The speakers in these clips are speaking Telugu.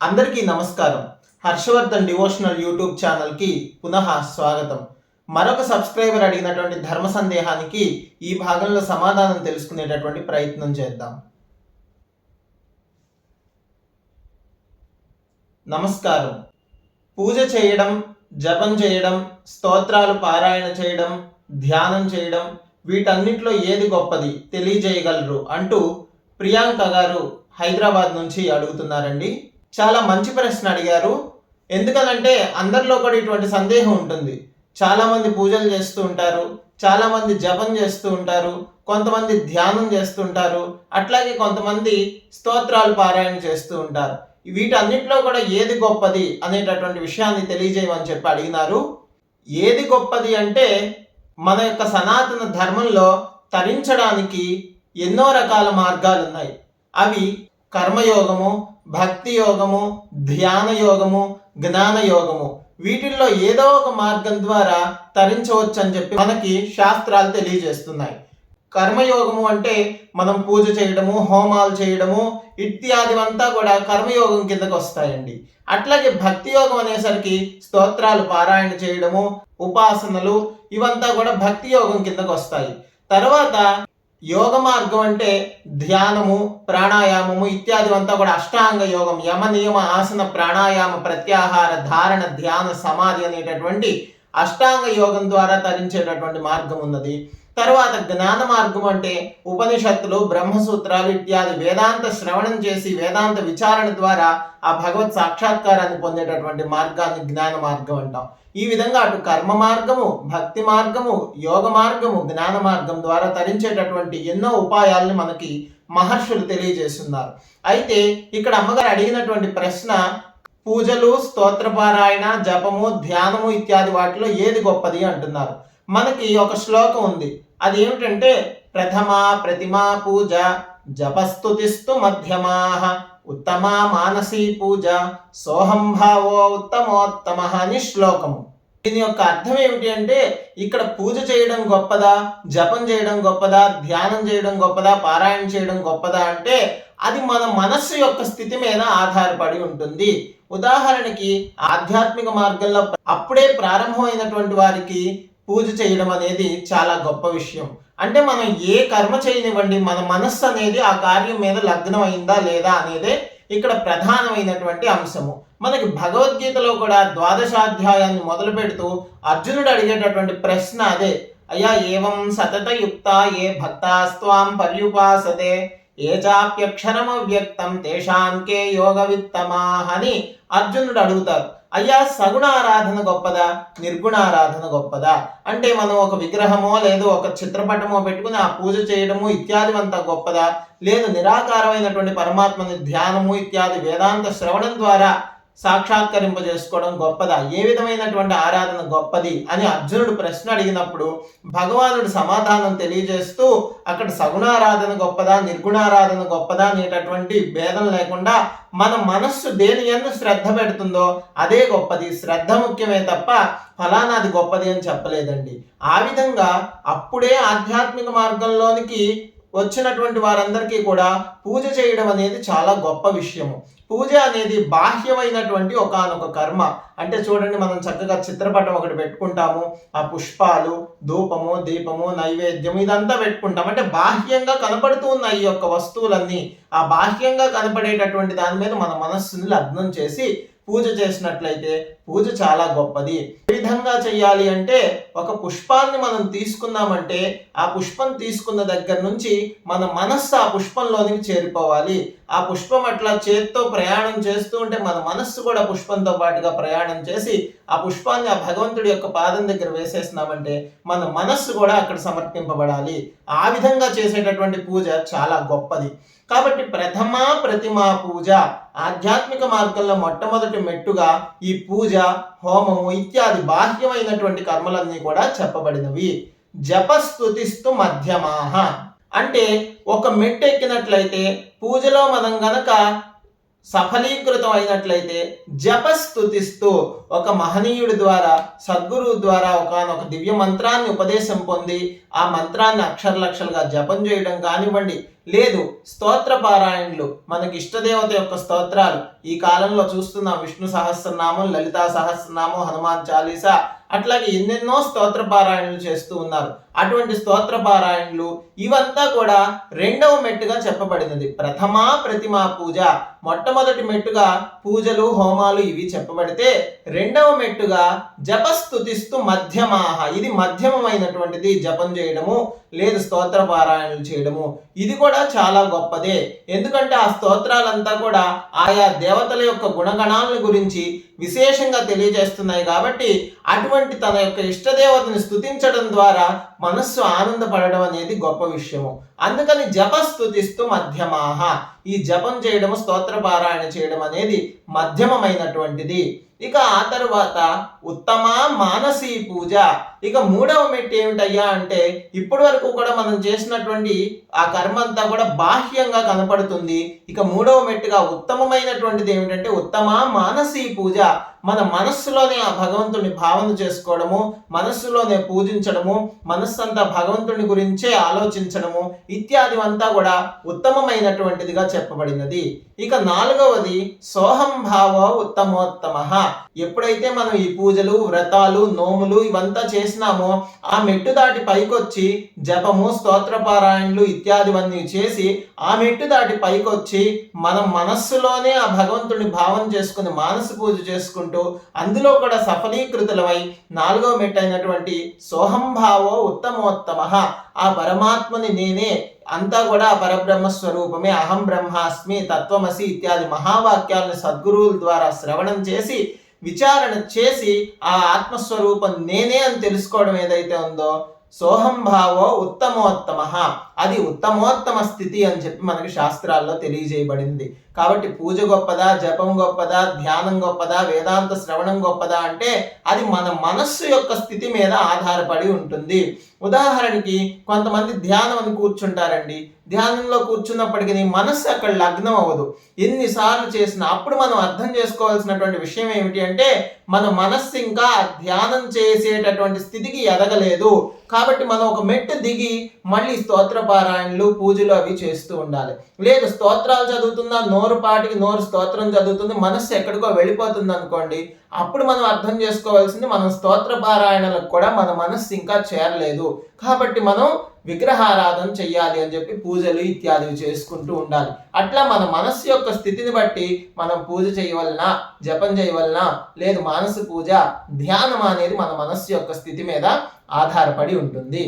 అందరికీ నమస్కారం. హర్షవర్ధన్ డివోషనల్ యూట్యూబ్ ఛానల్కి పునః స్వాగతం. మరొక సబ్స్క్రైబర్ అడిగినటువంటి ధర్మ సందేహానికి ఈ భాగంలో సమాధానం తెలుసుకునేటటువంటి ప్రయత్నం చేద్దాం. నమస్కారం. పూజ చేయడం జపం చేయడం స్తోత్రాలు పారాయణ చేయడం ధ్యానం చేయడం వీటన్నిటిలో ఏది గొప్పది తెలియజేయగలరు అంటూ ప్రియాంక గారు హైదరాబాద్ నుంచి అడుగుతున్నారండి. చాలా మంచి ప్రశ్న అడిగారు. ఎందుకనంటే అందరిలో కూడా ఇటువంటి సందేహం ఉంటుంది. చాలామంది పూజలు చేస్తూ ఉంటారు. చాలామంది జపం చేస్తూ ఉంటారు. కొంతమంది ధ్యానం చేస్తూ ఉంటారు. అట్లాగే కొంతమంది స్తోత్రాలు పారాయణ చేస్తూ ఉంటారు. వీటన్నిటిలో కూడా ఏది గొప్పది అనేటటువంటి విషయాన్ని తెలియజేయమని చెప్పి అడిగినారు. ఏది గొప్పది అంటే మన యొక్క సనాతన ధర్మంలో తరించడానికి ఎన్నో రకాల మార్గాలు ఉన్నాయి అవి కర్మయోగము భక్తి యోగము ధ్యాన యోగము జ్ఞాన యోగము. వీటిల్లో ఏదో ఒక మార్గం ద్వారా తరించవచ్చు అని చెప్పి మనకి శాస్త్రాలు తెలియజేస్తున్నాయి. కర్మయోగము అంటే మనం పూజ చేయడము హోమాలు చేయడము ఇత్యాదివంతా కూడా కర్మయోగం కిందకు వస్తాయండి. అట్లాగే భక్తి యోగం అనేసరికి స్తోత్రాలు పారాయణ చేయడము ఉపాసనలు ఇవంతా కూడా భక్తి యోగం కిందకు వస్తాయి. తర్వాత యోగ మార్గం అంటే ధ్యానము ప్రాణాయామము ఇత్యాది అంతా కూడా అష్టాంగ యోగం యమ నియమ ఆసన ప్రాణాయామ ప్రత్యాహార ధారణ ధ్యాన సమాధి అనేటటువంటి అష్టాంగ యోగం ద్వారా తరించేటటువంటి మార్గం ఉన్నది. తర్వాత జ్ఞాన మార్గం అంటే ఉపనిషత్తులు బ్రహ్మసూత్రాలు ఇత్యాది వేదాంత శ్రవణం చేసి వేదాంత విచారణ ద్వారా ఆ భగవత్ సాక్షాత్కారాన్ని పొందేటటువంటి మార్గాన్ని జ్ఞాన మార్గం అంటాం. ఈ విధంగా అటు కర్మ మార్గము భక్తి మార్గము యోగ మార్గము జ్ఞాన మార్గం ద్వారా తరించేటటువంటి ఎన్నో ఉపాయాల్ని మనకి మహర్షులు తెలియజేస్తున్నారు. అయితే ఇక్కడ అమ్మగారు అడిగినటువంటి ప్రశ్న పూజలు స్తోత్రపారాయణ జపము ధ్యానము ఇత్యాది వాటిలో ఏది గొప్పది అంటున్నారు. మనకి ఒక శ్లోకం ఉంది. అది ఏమిటంటే ప్రథమ ప్రతిమా పూజ జపస్తుతిస్తు మధ్యమా. ఉత్తమా మానసీ పూజ. సోహం భావో ఉత్తమోత్తమ అని శ్లోకము. దీని యొక్క అర్థం ఏమిటి అంటే ఇక్కడ పూజ చేయడం గొప్పదా? జపం చేయడం గొప్పదా? ధ్యానం చేయడం గొప్పదా? పారాయణ చేయడం గొప్పదా అంటే అది మన మనస్సు యొక్క స్థితి మీద ఆధారపడి ఉంటుంది. ఉదాహరణకి ఆధ్యాత్మిక మార్గంలో అప్పుడే ప్రారంభమైనటువంటి వారికి పూజ చేయడం అనేది చాలా గొప్ప విషయం. అంటే మనం ఏ కర్మ చేయనివ్వండి మన మనస్సు అనేది ఆ కార్యం మీద లగ్నం అయిందా లేదా అనేదే ఇక్కడ ప్రధానమైనటువంటి అంశము. మనకి భగవద్గీతలో కూడా ద్వాదశాధ్యాయాన్ని మొదలు పెడుతూ అర్జునుడు అడిగేటటువంటి ప్రశ్న అదే. అయ్యా ఏవం సతతయుక్త ఏ భక్తాస్త్వాం పర్యుపాసతే ఏ చాప్యక్షరమవ్యక్తం తేషాంకే యోగ విత్తమా అని అర్జునుడు అడుగుతారు. అయ్యా సగుణ ఆరాధన గొప్పదా? నిర్గుణ ఆరాధన గొప్పదా? అంటే మనం ఒక విగ్రహమో లేదు ఒక చిత్రపటమో పెట్టుకుని ఆ పూజ చేయడము ఇత్యాది అంతా గొప్పదా? లేదు నిరాకారమైనటువంటి పరమాత్మని ధ్యానము ఇత్యాది వేదాంత శ్రవణం ద్వారా సాక్షాత్కరింపజేసుకోవడం గొప్పదా? ఏ విధమైనటువంటి ఆరాధన గొప్పది అని అర్జునుడు ప్రశ్న అడిగినప్పుడు భగవానుడు సమాధానం తెలియజేస్తూ అక్కడ సగుణారాధన గొప్పదా నిర్గుణారాధన గొప్పదా అనేటటువంటి భేదం లేకుండా మన మనస్సు దేని ఎందు శ్రద్ధ పెడుతుందో అదే గొప్పది. శ్రద్ధ ముఖ్యమే తప్ప ఫలానాది గొప్పది అని చెప్పలేదండి. ఆ విధంగా అప్పుడే ఆధ్యాత్మిక మార్గంలోనికి వచ్చినటువంటి వారందరికీ కూడా పూజ చేయడం అనేది చాలా గొప్ప విషయము. పూజ అనేది బాహ్యమైనటువంటి ఒకనొక కర్మ. అంటే చూడండి మనం చక్కగా చిత్రపటం ఒకటి పెట్టుకుంటాము. ఆ పుష్పాలు ధూపము దీపము నైవేద్యము ఇదంతా పెట్టుకుంటాం అంటే బాహ్యంగా కనపడుతూ ఉన్న ఈ యొక్క వస్తువులన్నీ ఆ బాహ్యంగా కనపడేటటువంటి దాని మీద మన మనస్సుని లగ్నం చేసి పూజ చేసినట్లయితే పూజ చాలా గొప్పది. ఏ విధంగా చేయాలి అంటే ఒక పుష్పాన్ని మనం తీసుకున్నామంటే ఆ పుష్పం తీసుకున్న దగ్గర నుంచి మన మనస్సు ఆ పుష్పంలోనికి చేరిపోవాలి ఆ పుష్పం అట్లా చేత్తో ప్రయాణం చేస్తూ ఉంటే మన మనస్సు కూడా పుష్పంతో పాటుగా ప్రయాణం చేసి ఆ పుష్పాన్ని ఆ భగవంతుడి యొక్క పాదం దగ్గర వేసేసినామంటే మన మనస్సు కూడా అక్కడ సమర్పింపబడాలి. ఆ విధంగా చేసేటటువంటి పూజ చాలా గొప్పది. కాబట్టి ప్రథమ ప్రతిమా పూజ ఆధ్యాత్మిక మార్గంలో మొట్టమొదటి మెట్టుగా ఈ పూజ హోమము ఇత్యాది బాహ్యమైనటువంటి కర్మలన్నీ కూడా చెప్పబడినవి. జపస్తుతిస్తు మధ్యమాహ. అంటే ఒక మెట్టు ఎక్కినట్లయితే పూజలో మనం గనక సఫలీకృతం అయినట్లయితే జపస్తుతిస్తూ ఒక మహనీయుడి ద్వారా సద్గురువు ద్వారా ఒకనొక దివ్య మంత్రాన్ని ఉపదేశం పొంది ఆ మంత్రాన్ని అక్షరలక్షలుగా జపం చేయడం కానివ్వండి లేదు స్తోత్ర పారాయణలు మనకి ఇష్టదేవత యొక్క స్తోత్రాలు. ఈ కాలంలో చూస్తున్నాం విష్ణు సహస్రనామం లలితా సహస్రనామం హనుమాన్ చాలీసా అట్లాగే ఎన్నెన్నో స్తోత్ర పారాయణలు చేస్తూ ఉన్నారు. అటువంటి స్తోత్ర పారాయణలు ఇవంతా కూడా రెండవ మెట్టుగా చెప్పబడినది. ప్రథమా ప్రతిమా పూజ. మొట్టమొదటి మెట్టుగా పూజలు హోమాలు ఇవి చెప్పబడితే రెండవ మెట్టుగా జపస్తుతిస్తూ మధ్యమాహ. ఇది మధ్యమమైనటువంటిది జపం చేయడము లేదు స్తోత్ర పారాయణలు చేయడము. ఇది కూడా చాలా గొప్పదే. ఎందుకంటే ఆ స్తోత్రాలంతా కూడా ఆయా దేవతల యొక్క గుణగణాలను గురించి విశేషంగా తెలియజేస్తున్నాయి కాబట్టి అటువంటి తన యొక్క ఇష్టదేవతని స్తుతించడం ద్వారా మనస్సు ఆనందపడడం అనేది గొప్ప విషయము. అందుకని జపస్తుతిస్తూ మధ్యమాహ. ఈ జపం చేయడము స్తోత్ర పారాయణ చేయడం అనేది మధ్యమమైనటువంటిది. ఇక ఆ తరువాత ఉత్తమ మానసీ పూజ. ఇక మూడవ మెట్టు ఏమిటయ్యా అంటే ఇప్పటి వరకు కూడా మనం చేసినటువంటి ఆ కర్మ అంతా కూడా బాహ్యంగా కనపడుతుంది. ఇక మూడవ మెట్టుగా ఉత్తమమైనటువంటిది ఏమిటంటే ఉత్తమ మానసీ పూజ. మన మనస్సులోనే ఆ భగవంతుడిని భావన చేసుకోవడము మనస్సులోనే పూజించడము మనస్సు అంతా భగవంతుని గురించే ఆలోచించడము ఇత్యాది అంతా కూడా ఉత్తమమైనటువంటిదిగా చెప్పబడినది. ఇక నాలుగవది సోహం భావ ఉత్తమోత్తమ. ఎప్పుడైతే మనం ఈ పూజలు వ్రతాలు నోములు ఇవంతా చేసినామో ఆ మెట్టు దాటి పైకొచ్చి జపము స్తోత్రపారాయణలు ఇత్యాదివన్నీ చేసి ఆ మెట్టు దాటి పైకొచ్చి మనం మనస్సులోనే ఆ భగవంతుని భావన చేసుకుని మానస పూజ చేసుకుంటూ అందులో కూడా సఫలీకృతులమై నాలుగో మెట్టు అయినటువంటి సోహంభావో ఉత్తమోత్తమ. ఆ పరమాత్మని నేనే అంతా కూడా పరబ్రహ్మ స్వరూపమే అహం బ్రహ్మాస్మి తత్వమసి ఇత్యాది మహావాక్యాలను సద్గురువుల ద్వారా శ్రవణం చేసి విచారణ చేసి ఆ ఆత్మస్వరూపం నేనే అని తెలుసుకోవడం ఏదైతే ఉందో సోహంభావో ఉత్తమోత్తమ. అది ఉత్తమోత్తమ స్థితి అని చెప్పి మనకి శాస్త్రాల్లో తెలియజేయబడింది. కాబట్టి పూజ గొప్పదా జపం గొప్పదా ధ్యానం గొప్పదా వేదాంత శ్రవణం గొప్పదా అంటే అది మన మనస్సు యొక్క స్థితి మీద ఆధారపడి ఉంటుంది. ఉదాహరణకి కొంతమంది ధ్యానం అని కూర్చుంటారండి. ధ్యానంలో కూర్చున్నప్పటికీ మనస్సు అక్కడ లగ్నం అవ్వదు. ఎన్నిసార్లు చేసినా అప్పుడు మనం అర్థం చేసుకోవాల్సినటువంటి విషయం ఏమిటి అంటే మన మనస్సు ఇంకా ధ్యానం చేసేటటువంటి స్థితికి ఎదగలేదు. కాబట్టి మనం ఒక మెట్టు దిగి మళ్ళీ స్తోత్ర పారాయణలు పూజలు అవి చేస్తూ ఉండాలి. లేదు స్తోత్రాలు చదువుతున్నా నోరు పాటికి నోరు స్తోత్రం చదువుతుంది మనస్సు ఎక్కడికో వెళ్ళిపోతుంది అనుకోండి అప్పుడు మనం అర్థం చేసుకోవాల్సింది మనం స్తోత్ర పారాయణలకు కూడా మన మనస్సు ఇంకా చేరలేదు. కాబట్టి మనం విగ్రహారాధన చెయ్యాలి అని చెప్పి పూజలు ఇత్యాదివి చేసుకుంటూ ఉండాలి. అట్లా మన మనస్సు యొక్క స్థితిని బట్టి మనం పూజ చేయవలన జపం చేయవలన లేదు మానస పూజ ధ్యానం అనేది మన మనస్సు యొక్క స్థితి మీద ఆధారపడి ఉంటుంది.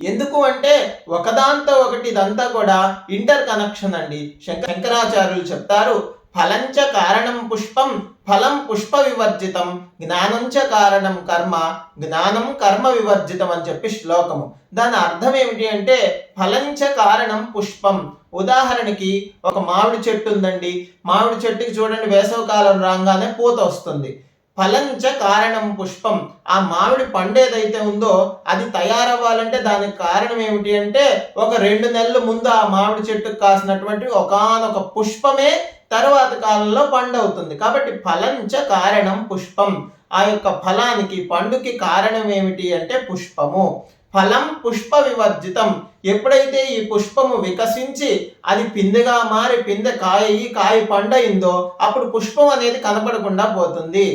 ఎందుకు అంటే ఒకదాంతో ఒకటి ఇదంతా కూడా ఇంటర్ కనెక్షన్ అండి. శంకరాచార్యులు చెప్తారు ఫలంచ కారణం పుష్పం ఫలం పుష్ప వివర్జితం జ్ఞానంచ కారణం కర్మ జ్ఞానం కర్మ వివర్జితం అని చెప్పి శ్లోకము. దాని అర్థం ఏమిటి అంటే ఫలంచ కారణం పుష్పం. ఉదాహరణకి ఒక మామిడి చెట్టు ఉందండి. మామిడి చెట్టుకి చూడండి వేసవకాలం రాగానే పూత వస్తుంది. ఫలంచ కారణం పుష్పం. ఆ మామిడి పండు ఏదైతే ఉందో అది తయారవ్వాలంటే దానికి కారణం ఏమిటి అంటే ఒక రెండు నెలల ముందు ఆ మామిడి చెట్టుకు కాసినటువంటి ఒకానొక పుష్పమే తర్వాత కాలంలో పండు అవుతుంది కాబట్టి ఫలంచ కారణం పుష్పం. ఆ యొక్క ఫలానికి పండుకి కారణం ఏమిటి అంటే పుష్పము. ఫలం పుష్ప వివర్జితం ఎప్పుడైతే ఈ పుష్పము వికసించి అది పిందెగా మారి పిందె కాయ ఈ కాయ పండయిందో అప్పుడు పుష్పం అనేది కనపడకుండా పోతుంది.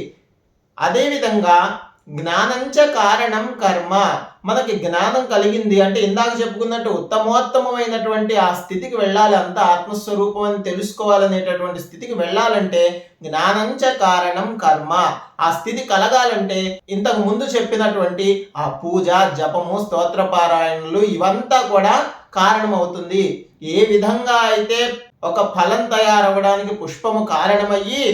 అదేవిధంగా జ్ఞానంచ కారణం కర్మ. మనకి జ్ఞానం కలిగింది అంటే ఇందాక చెప్పుకున్నట్టు ఉత్తమోత్తమైనటువంటి ఆ స్థితికి వెళ్ళాలి అంత ఆత్మస్వరూపం అని తెలుసుకోవాలనేటటువంటి స్థితికి వెళ్ళాలంటే జ్ఞానంచ కారణం కర్మ. ఆ స్థితి కలగాలంటే ఇంతకు ముందు చెప్పినటువంటి ఆ పూజ జపము స్తోత్రపారాయణలు ఇవంతా కూడా కారణమవుతుంది. ఏ విధంగా అయితే ఒక ఫలం తయారవడానికి పుష్పము కారణమయ్యి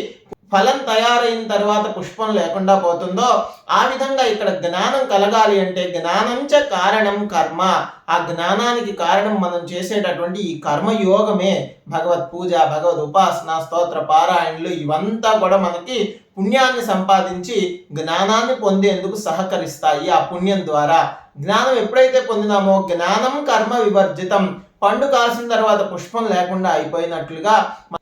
ఫలం తయారైన తర్వాత పుష్పం లేకుండా పోతుందో ఆ విధంగా ఇక్కడ జ్ఞానం కలగాలి అంటే జ్ఞానంచ కారణం కర్మ. ఆ జ్ఞానానికి కారణం మనం చేసేటటువంటి ఈ కర్మయోగమే. భగవత్ పూజ భగవద్ ఉపాసన స్తోత్ర పారాయణలు ఇవంతా కూడా మనకి పుణ్యాన్ని సంపాదించి జ్ఞానాన్ని పొందేందుకు సహకరిస్తాయి ఆ పుణ్యం ద్వారా. జ్ఞానం ఎప్పుడైతే పొందినామో జ్ఞానం కర్మ వివర్జితం. పండు కాసిన తర్వాత పుష్పం లేకుండా అయిపోయినట్లుగా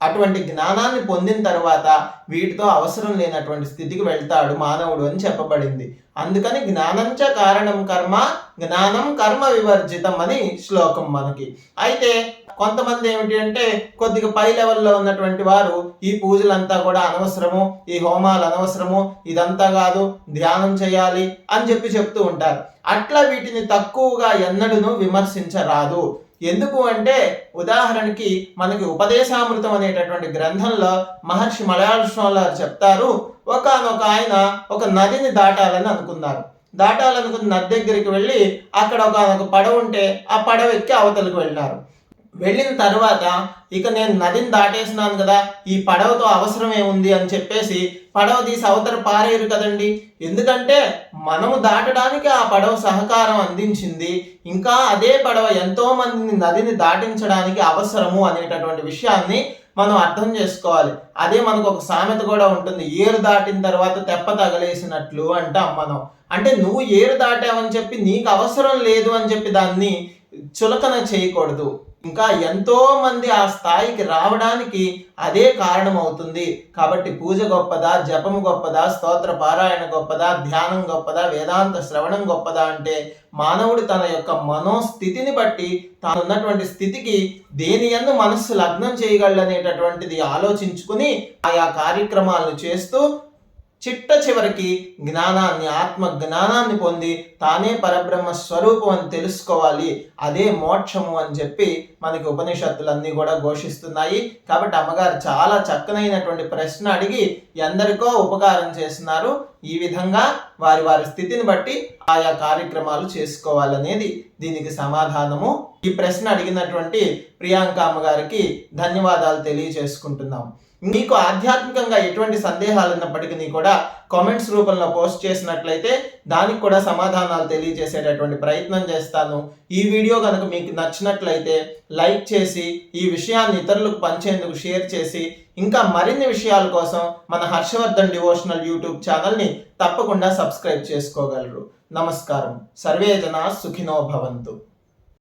అటువంటి జ్ఞానాన్ని పొందిన తర్వాత వీటితో అవసరం లేనటువంటి స్థితికి వెళ్తాడు మానవుడు అని చెప్పబడింది. అందుకని జ్ఞానంచ కారణం కర్మ జ్ఞానం కర్మ వివర్జితం అని శ్లోకం మనకి. అయితే కొంతమంది ఏమిటి అంటే కొద్దిగా పై లెవెల్లో ఉన్నటువంటి వారు ఈ పూజలంతా కూడా అనవసరము ఈ హోమాలు అనవసరము ఇదంతా కాదు ధ్యానం చేయాలి అని చెప్పి చెప్తూ ఉంటారు. అట్లా వీటిని తక్కువగా ఎన్నడూను విమర్శించరాదు. ఎందుకు అంటే ఉదాహరణకి మనకి ఉపదేశామృతం అనేటటువంటి గ్రంథంలో మహర్షి మలయాళ చెప్తారు ఒకనొక ఆయన ఒక నదిని దాటాలని అనుకున్నారు. దాటాలనుకున్న నది దగ్గరికి వెళ్ళి అక్కడ ఒక ఒక పడవ ఉంటే ఆ పడవ ఎక్కి అవతలకు వెళ్ళారు వెళ్ళిన తర్వాత ఇక నేను నదిని దాటేసినాను కదా ఈ పడవతో అవసరం ఏముంది? అని చెప్పేసి పడవ తీసి అవతల పారేరు కదండి. ఎందుకంటే మనము దాటడానికి ఆ పడవ సహకారం అందించింది. ఇంకా అదే పడవ ఎంతో మందిని నదిని దాటించడానికి అవసరము అనేటటువంటి విషయాన్ని మనం అర్థం చేసుకోవాలి. అదే మనకు ఒక సామెత కూడా ఉంటుంది. ఏరు దాటిన తర్వాత తెప్ప తగలేసినట్లు అంటాం మనం. అంటే నువ్వు ఏరు దాటావని చెప్పి నీకు అవసరం లేదు అని చెప్పి దాన్ని చులకన చేయకూడదు. ఇంకా ఎంతో మంది ఆ స్థాయికి రావడానికి అదే కారణం అవుతుంది కాబట్టి పూజ గొప్పదా జపం గొప్పదా స్తోత్ర పారాయణ గొప్పదా ధ్యానం గొప్పదా వేదాంత శ్రవణం గొప్పదా అంటే మానవుడు తన యొక్క మనోస్థితిని బట్టి తానున్నటువంటి స్థితికి దేని ఎందు మనస్సు లగ్నం చేయగలనేటటువంటిది ఆలోచించుకుని ఆయా కార్యక్రమాలను చేస్తూ చిట్ట చివరికి జ్ఞానాన్ని ఆత్మ జ్ఞానాన్ని పొంది తానే పరబ్రహ్మ స్వరూపం అని తెలుసుకోవాలి. అదే మోక్షము అని చెప్పి మనకి ఉపనిషత్తులన్నీ కూడా ఘోషిస్తున్నాయి. కాబట్టి అమ్మగారు చాలా చక్కనైనటువంటి ప్రశ్న అడిగి ఎందరికో ఉపకారం చేస్తున్నారు. ఈ విధంగా వారి వారి స్థితిని బట్టి ఆయా కార్యక్రమాలు చేసుకోవాలనేది దీనికి సమాధానము. ఈ ప్రశ్న అడిగినటువంటి ప్రియాంక అమ్మగారికి ధన్యవాదాలు తెలియజేసుకుంటున్నాం. మీకు ఆధ్యాత్మికంగా ఎటువంటి సందేహాలు ఉన్నప్పటికీ కూడా కామెంట్స్ రూపంలో పోస్ట్ చేసినట్లయితే దానికి కూడా సమాధానాలు తెలియజేసేటటువంటి ప్రయత్నం చేస్తాను. ఈ వీడియో కనుక మీకు నచ్చినట్లయితే లైక్ చేసి ఈ విషయాన్ని ఇతరులకు పంచేందుకు షేర్ చేసి ఇంకా మరిన్ని విషయాల కోసం మన హర్షవర్ధన్ డివోషనల్ యూట్యూబ్ ఛానల్ని తప్పకుండా సబ్స్క్రైబ్ చేసుకోగలరు. నమస్కారం. సర్వే జనా సుఖినో భవంతు.